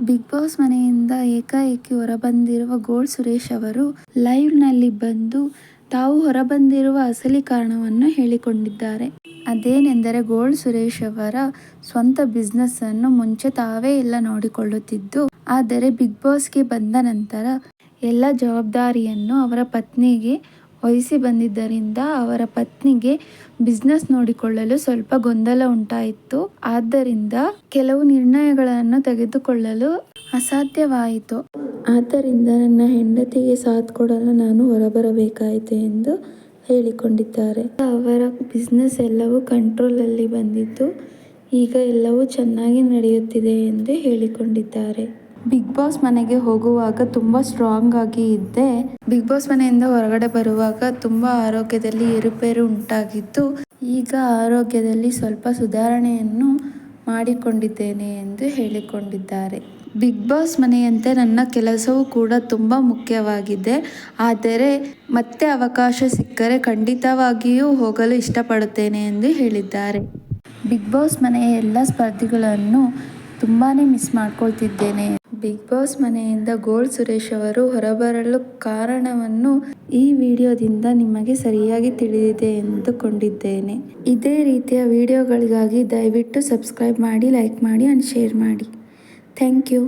Big boss ಮನೆಯಿಂದ ಏಕಾಏಕಿ ಹೊರಬಂದಿರುವ ಗೋಲ್ ಸುರೇಶ್ ಅವರು ಲೈವ್ನಲ್ಲಿ ಬಂದು ತಾವು ಹೊರಬಂದಿರುವ ಅಸಲಿ ಕಾರಣವನ್ನು ಹೇಳಿಕೊಂಡಿದ್ದಾರೆ. ಅದೇನೆಂದರೆ ಗೋಲ್ಡ್ ಸುರೇಶ್ ಅವರ ಸ್ವಂತ ಬಿಸ್ನೆಸ್ ಅನ್ನು ಮುಂಚೆ ತಾವೇ ಎಲ್ಲ ನೋಡಿಕೊಳ್ಳುತ್ತಿದ್ದು, ಆದರೆ ಬಿಗ್ ಬಾಸ್ಗೆ ಬಂದ ನಂತರ ಎಲ್ಲ ಜವಾಬ್ದಾರಿಯನ್ನು ಅವರ ಪತ್ನಿಗೆ ವಹಿಸಿ ಬಂದಿದ್ದರಿಂದ ಅವರ ಪತ್ನಿಗೆ ಬಿಸ್ನೆಸ್ ನೋಡಿಕೊಳ್ಳಲು ಸ್ವಲ್ಪ ಗೊಂದಲ ಉಂಟಾಯಿತು. ಆದ್ದರಿಂದ ಕೆಲವು ನಿರ್ಣಯಗಳನ್ನು ತೆಗೆದುಕೊಳ್ಳಲು ಅಸಾಧ್ಯವಾಯಿತು. ಆದ್ದರಿಂದ ನನ್ನ ಹೆಂಡತಿಗೆ ಸಾಥ್ ಕೊಡಲು ನಾನು ಹೊರಬರಬೇಕಾಯಿತು ಎಂದು ಹೇಳಿಕೊಂಡಿದ್ದಾರೆ. ಅವರ ಬಿಸ್ನೆಸ್ ಎಲ್ಲವೂ ಕಂಟ್ರೋಲಲ್ಲಿ ಬಂದಿದ್ದು ಈಗ ಎಲ್ಲವೂ ಚೆನ್ನಾಗಿ ನಡೆಯುತ್ತಿದೆ ಎಂದು ಹೇಳಿಕೊಂಡಿದ್ದಾರೆ. ಬಿಗ್ ಬಾಸ್ ಮನೆಗೆ ಹೋಗುವಾಗ ತುಂಬ ಸ್ಟ್ರಾಂಗ್ ಆಗಿ ಇದ್ದೆ. ಬಿಗ್ ಬಾಸ್ ಮನೆಯಿಂದ ಹೊರಗಡೆ ಬರುವಾಗ ತುಂಬ ಆರೋಗ್ಯದಲ್ಲಿ ಏರುಪೇರು ಉಂಟಾಗಿದ್ದು ಈಗ ಆರೋಗ್ಯದಲ್ಲಿ ಸ್ವಲ್ಪ ಸುಧಾರಣೆಯನ್ನು ಮಾಡಿಕೊಂಡಿದ್ದೇನೆ ಎಂದು ಹೇಳಿಕೊಂಡಿದ್ದಾರೆ. ಬಿಗ್ ಬಾಸ್ ಮನೆಯಂತೆ ನನ್ನ ಕೆಲಸವೂ ಕೂಡ ತುಂಬ ಮುಖ್ಯವಾಗಿದೆ. ಆದರೆ ಮತ್ತೆ ಅವಕಾಶ ಸಿಕ್ಕರೆ ಖಂಡಿತವಾಗಿಯೂ ಹೋಗಲು ಇಷ್ಟಪಡುತ್ತೇನೆ ಎಂದು ಹೇಳಿದ್ದಾರೆ. ಬಿಗ್ ಬಾಸ್ ಮನೆಯ ಎಲ್ಲ ಸ್ಪರ್ಧಿಗಳನ್ನು ತುಂಬಾ ಮಿಸ್ ಮಾಡ್ಕೊಳ್ತಿದ್ದೇನೆ. ಬಿಗ್ ಬಾಸ್ ಮನೆಯಿಂದ ಗೋಲ್ ಸುರೇಶ್ ಅವರು ಹೊರಬರಲು ಕಾರಣವನ್ನು ಈ ವಿಡಿಯೋದಿಂದ ನಿಮಗೆ ಸರಿಯಾಗಿ ತಿಳಿದಿದೆ ಎಂದುಕೊಂಡಿದ್ದೇನೆ. ಇದೇ ರೀತಿಯ ವಿಡಿಯೋಗಳಿಗಾಗಿ ದಯವಿಟ್ಟು ಸಬ್ಸ್ಕ್ರೈಬ್ ಮಾಡಿ, ಲೈಕ್ ಮಾಡಿ ಆ್ಯಂಡ್ ಶೇರ್ ಮಾಡಿ. Thank you